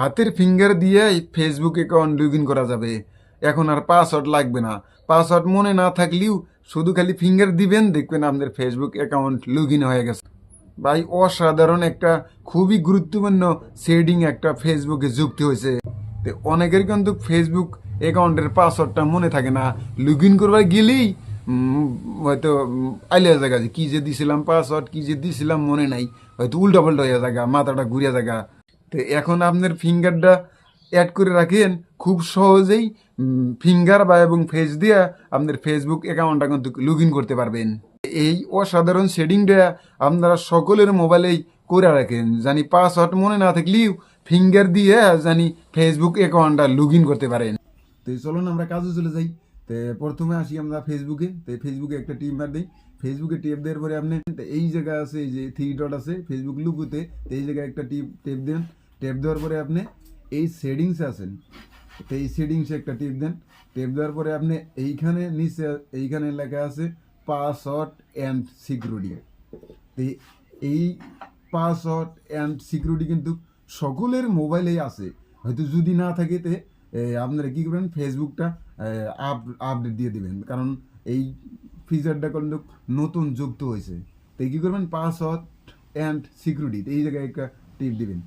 হাতের ফিঙ্গার দিয়ে Facebook account log in করা যাবে। এখন আর পাসওয়ার্ড লাগবে না। পাসওয়ার্ড মনে না থাকলেও শুধু খালি ফিঙ্গার দিবেন, দেখবেন আপনার ফেসবুক অ্যাকাউন্ট লগ ইন হয়ে গেছে। ভাই, অসাধারণ একটা, খুবই গুরুত্বপূর্ণ সেটিং একটা ফেসবুকে যুক্ত হয়েছে। তো অনেকের কিন্তু ফেসবুক অ্যাকাউন্টের পাসওয়ার্ডটা মনে থাকে না। লগ ইন করবার গেলেই হয়তো আইলিয়া জায়গা যে কি যে দিছিলাম পাসওয়ার্ড কি যে দিছিলাম মনে নাই। হয়তো উল্টা পাল্টা হয়ে জায়গা মাথাটা ঘুরিয়া জায়গা তো এখন আপনার ফিঙ্গারটা অ্যাড করে রাখেন, খুব সহজেই ফিঙ্গার বা এবং ফেস দিয়ে আপনার ফেসবুক অ্যাকাউন্টটা কিন্তু লগ করতে পারবেন। এই অসাধারণ সেটিংটা আপনারা সকলের মোবাইলেই করে রাখেন, জানি পাসওয়ার্ড মনে না থাকলেও ফিঙ্গার দিয়ে জানি ফেসবুক অ্যাকাউন্টটা লগ করতে পারেন। তো চলুন আমরা কাজে চলে যাই। তো প্রথমে আসি আমরা ফেসবুকে তো ফেসবুকে একটা টিম মার দিই। ফেসবুকে টেপ দেওয়ার পরে আপনি এই জায়গা আছে, এই যে থ্রি ডট আছে ফেসবুক লুকুতে এই জায়গায় একটা টিপ, টেপ দেন। টেপ দেওয়ার পরে আপনি এই সেটিংসে আছেন তো এই সেটিংসে একটা টিপ দেন। টেপ দেওয়ার পরে আপনি এইখানে নিচে, এইখানে লেখা আছে পাসওয়ার্ড অ্যান্ড সিকিউরিটি। তো এই পাসওয়ার্ড অ্যান্ড সিকিউরিটি কিন্তু সকলের মোবাইলেই আছে। হয়তো যদি না থাকে, তে আপনারা কী করবেন? ফেসবুকটা আপ, আপডেট দিয়ে দিবেন। কারণ এই ফিচারটা কিন্তু নতুন যুক্ত হয়েছে। তো কী করবেন? Password and security. এই জায়গায় একটা টিপ দিবেন।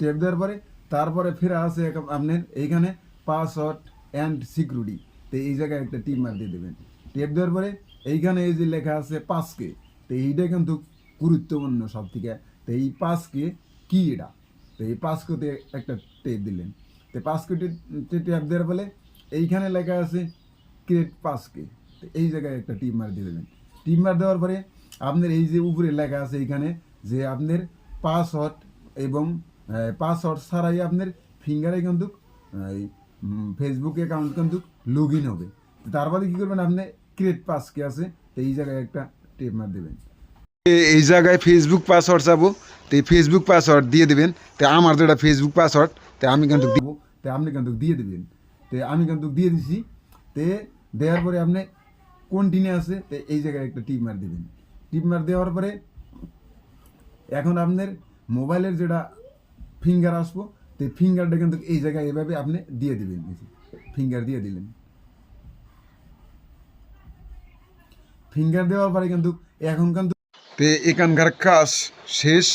টেপ দেওয়ার পরে তারপরে ফেরা এক- আপনার এইখানে পাসওয়ার্ড অ্যান্ড সিকিউরিটি তো এই জায়গায় একটা টিপ মার দিয়ে দেবেন। টেপ দেওয়ার পরে এইখানে এই যে লেখা আছে পাঁচকে তো এইটা কিন্তু গুরুত্বপূর্ণ সব থেকে তো এই পাঁচকে কি এটা? তো এই পাঁচকোতে একটা টেপ দিলেন। তো পাঁচকোটি টেপ দেওয়ার ফলে এইখানে লেখা আছে ক্রিয়েট পাঁচকে তো এই জায়গায় একটা টিপ মার দিয়ে দেবেন। টিপ মার দেওয়ার পরে আপনার এই যে উপরে লেখা আছে এইখানে যে আপনার পাসওয়ার্ড এবং পাসওয়ার্ড ছাড়াই আপনার ফিঙ্গারে কিন্তু এই ফেসবুক অ্যাকাউন্ট কিন্তু লগ ইন হবে। তো তারপরে কী করবেন আপনি ক্রিয়েট পাসকে আছে তো এই জায়গায় একটা টেপ মার দেবেন। এই জায়গায় ফেসবুক পাসওয়ার্ড চাবো তো এই ফেসবুক পাসওয়ার্ড দিয়ে দেবেন তো আমার যেটা ফেসবুক পাসওয়ার্ড তো আমি কিন্তু দিব তো আপনি কিন্তু দিয়ে দেবেন। তো আমি কিন্তু দিয়ে দিছি তে দেওয়ার পরে আপনি কন্টিনিউ আছে তো এই জায়গায় একটা টিপ মার দেবেন। টিপ মার দেওয়ার পরে এখন আপনার মোবাইলের যেটা ফিঙ্গার আসব তো ফিঙ্গারটা কিন্তু এই জায়গায় এভাবে আপনি দিয়ে দিবেন ফিঙ্গার দিয়ে দিলেন। ফিঙ্গার দেওয়ার পরে কিন্তু এখন কিন্তু এখানকার কাজ শেষ।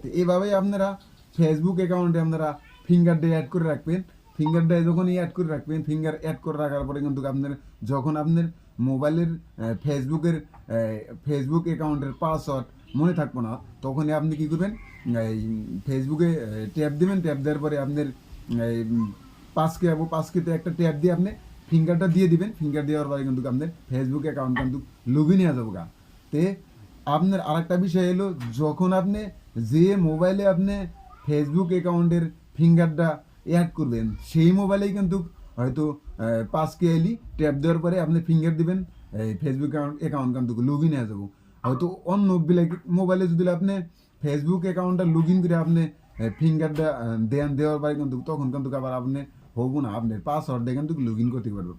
তো এইভাবেই আপনারা ফেসবুক অ্যাকাউন্টে আপনারা ফিঙ্গার ডে অ্যাড করে রাখবেন। ফিঙ্গার ডে যখনই অ্যাড করে রাখবেন ফিঙ্গার অ্যাড করে রাখার পরে কিন্তু আপনার যখন আপনার মোবাইলের ফেসবুকের ফেসবুক অ্যাকাউন্টের পাসওয়ার্ড মনে থাকব না। তখনই আপনি কি করবেন? এই ফেসবুকে ট্যাপ দিবেন। ট্যাপ দেওয়ার পরে আপনার, এই পাঁচকে যাব পাঁচকেতে একটা ট্যাপ দিয়ে আপনি ফিঙ্গারটা দিয়ে দিবেন। ফিঙ্গার দেওয়ার পরে কিন্তু আপনার ফেসবুক অ্যাকাউন্ট কিন্তু লগ ইন হয়ে যাব গা। তে আপনার আরেকটা বিষয় এলো, যখন আপনি যে মোবাইলে আপনি ফেসবুক অ্যাকাউন্টের ফিঙ্গারটা অ্যাড করবেন, সেই মোবাইলেই কিন্তু হয়তো পাঁচকে এলি ট্যাপ দেওয়ার পরে আপনি ফিঙ্গার দিবেন, এই ফেসবুক অ্যাকাউন্ট কিন্তু লগ ইন হয়ে যাব হয়তো অন্য মোবাইলে যদি আপনি ফেসবুক অ্যাকাউন্টটা লগ ইন করে আপনি ফিঙ্গারটা দেন, দেওয়ার পরে কিন্তু তখন কিন্তু আবার আপনি হব না। আপনি পাসওয়ার্ড দিয়ে কিন্তু লগ ইন করতে পারব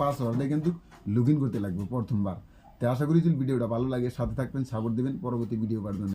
পাসওয়ার্ডটা কিন্তু লগ ইন করতে লাগবে প্রথমবার। তো আশা করি যদি ভিডিওটা ভালো লাগে। সাথে থাকবেন সাপোর্ট দেবেন। পরবর্তী ভিডিও জন্য।